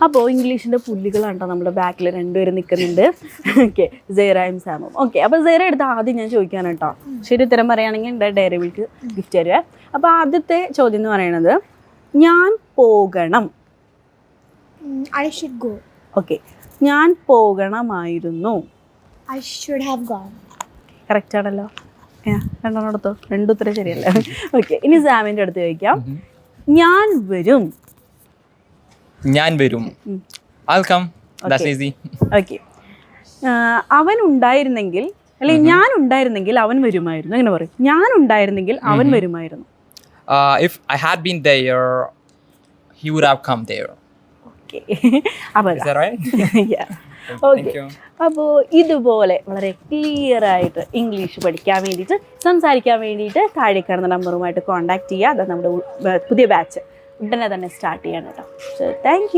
അപ്പോൾ ഇംഗ്ലീഷിന്റെ പുല്ലുകളാണ് കേട്ടോ നമ്മുടെ ബാക്കിൽ രണ്ടുപേരും നിൽക്കുന്നുണ്ട് ഓക്കെ സൈറയും സാമും ഓക്കെ അപ്പോൾ സൈറ എടുത്ത് ആദ്യം ഞാൻ ചോദിക്കാനാണ് കേട്ടോ ശരി ഉത്തരം പറയുകയാണെങ്കിൽ എന്റെ ഡയറി മിൽക്ക് ഗിഫ്റ്റ് തരുവേ. അപ്പോൾ ആദ്യത്തെ ചോദ്യം എന്ന് പറയുന്നത് ഞാൻ പോകണം. I should go. ഓക്കെ ഞാൻ പോകണമായിരുന്നു. I should have gone correct ആണല്ലോ. ഏ, രണ്ടെണ്ണം എടുത്തോ? രണ്ടുത്തരം ഉത്തരം ശരിയല്ല? ഓക്കെ ഇനി സാമിന്റെ അടുത്ത് ചോദിക്കാം. ഞാൻ വരും. ഞാൻ വരും. I'll come. That's Okay. easy. Okay അവൻ ഉണ്ടായിരുന്നെങ്കിൽ അല്ലെങ്കിൽ ഞാൻ ഉണ്ടായിരുന്നെങ്കിൽ അവൻ വരുമായിരുന്നു. അങ്ങനെ പറയും. ഞാൻ ഉണ്ടായിരുന്നെങ്കിൽ അവൻ വരുമായിരുന്നു. If if I had been there, he would have come there. Okay. അപ്പോൾ ഇതുപോലെ വളരെ ക്ലിയർ ആയിട്ട് ഇംഗ്ലീഷ് പഠിക്കാൻ വേണ്ടിയിട്ട് സംസാരിക്കാൻ വേണ്ടിയിട്ട് താഴെ കാണുന്ന നമ്പറുമായിട്ട് കോൺടാക്ട് ചെയ്യുക. അത് നമ്മുടെ പുതിയ ബാച്ച് ഉടനെ തന്നെ സ്റ്റാർട്ട് ചെയ്യണം കേട്ടോ. So thank